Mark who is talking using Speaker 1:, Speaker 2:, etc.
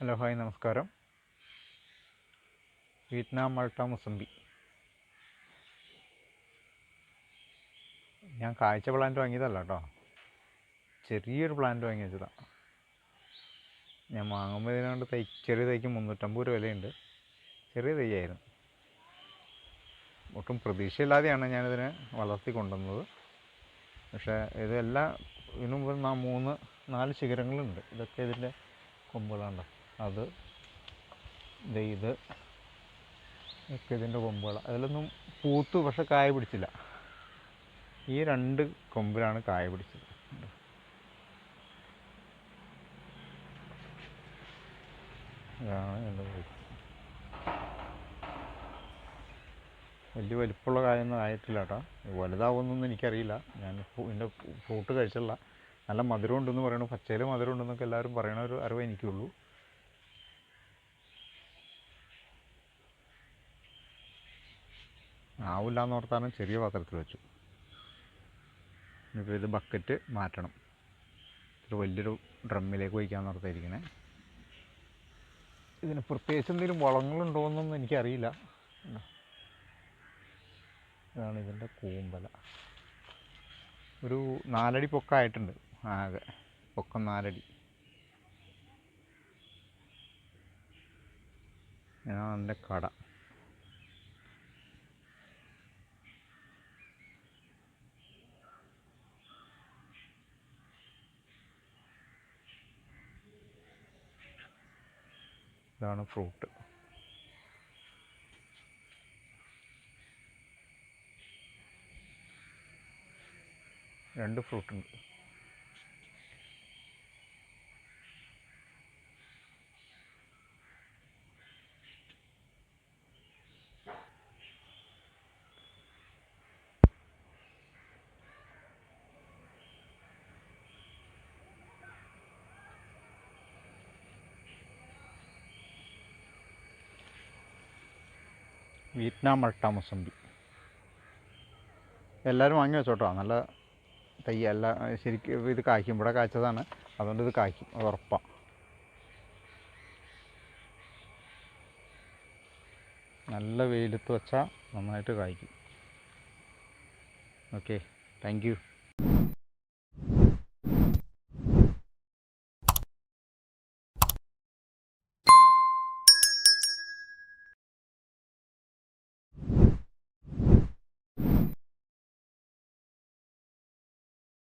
Speaker 1: Hello hi നമസ്കാരം. Vietnam Malta mosambi. ഞാൻ കാഴ്ച പ്ലാന്റ് വാങ്ങിയതല്ല കേട്ടോ. ചെറിയൊരു പ്ലാന്റ് വാങ്ങി വെച്ചതാണ് ഞാൻ വാങ്ങുമ്പോൾ ഇതിനോണ്ട് തൈ ചെറിയ തൈക്ക് മുന്നൂറ്റമ്പത് രൂപ വിലയുണ്ട്. ചെറിയ തൈയായിരുന്നു. ഒട്ടും പ്രതീക്ഷയില്ലാതെയാണ് ഞാനിതിനെ വളർത്തി കൊണ്ടുവന്നത്. പക്ഷേ ഇതെല്ലാം ഇതിനു മുമ്പ് മൂന്ന് നാല് ശിഖരങ്ങളുണ്ട്. ഇതൊക്കെ ഇതിന്റെ കൊമ്പുകളുണ്ടോ അത് ഇത് ഒക്കെ ഇതിന്റെ കൊമ്പുകൾ. അതിലൊന്നും പൂത്തു പക്ഷെ കായ പിടിച്ചില്ല. ഈ രണ്ട് കൊമ്പിലാണ് കായ പിടിച്ചത്. വലിയ വലിപ്പമുള്ള കായൊന്നും ആയിട്ടില്ല കേട്ടോ. വലുതാവുമെന്നൊന്നും എനിക്കറിയില്ല. ഞാൻ ഇതിന്റെ ഫ്രൂട്ട് കഴിച്ചില്ല നല്ല മധുരം ഉണ്ടെന്ന് പറയണു പച്ചയിൽ മധുരം ഉണ്ടെന്നൊക്കെ എല്ലാവരും പറയണ ഒരു അറിവ് എനിക്കുള്ളൂ. ആവില്ല എന്ന് ഓർത്താലും ചെറിയ പാത്രത്തിൽ വെച്ചു. ഇനിയിപ്പോൾ ഇത് ബക്കറ്റ് മാറ്റണം. ഇത് വലിയൊരു ഡ്രമ്മിലേക്ക് ഒഴിക്കാന്ന് ഓർത്തായിരിക്കണേ ഇതിന് പ്രത്യേകിച്ച് എന്തെങ്കിലും വളങ്ങളുണ്ടോയെന്നൊന്നും എനിക്കറിയില്ല. കണ്ടോ? ഇതാണ് ഇതിന്റെ കൂമ്പല. ഒരു നാലടി പൊക്കമായിട്ടുണ്ട് ആകെ. പൊക്കം നാലടി. ഇതാണ് എന്റെ കട. ഇതാണ് ഫ്രൂട്ട്. രണ്ട് ഫ്രൂട്ട് വിയറ്റ്നാം മൾട്ട മുസമ്പി എല്ലാവരും വാങ്ങി വെച്ചോട്ടോ. നല്ല തയ്യ എല്ലാ ശരിക്കും ഇത് കായ്ക്കും. ഇവിടെ കായ്ച്ചതാണ്. അതുകൊണ്ട് ഇത് കായ്ക്കും. അത് ഉറപ്പാണ് നല്ല വെയിലത്ത് വെച്ചാൽ നന്നായിട്ട് കായ്ക്കും. ഓക്കെ. Thank you.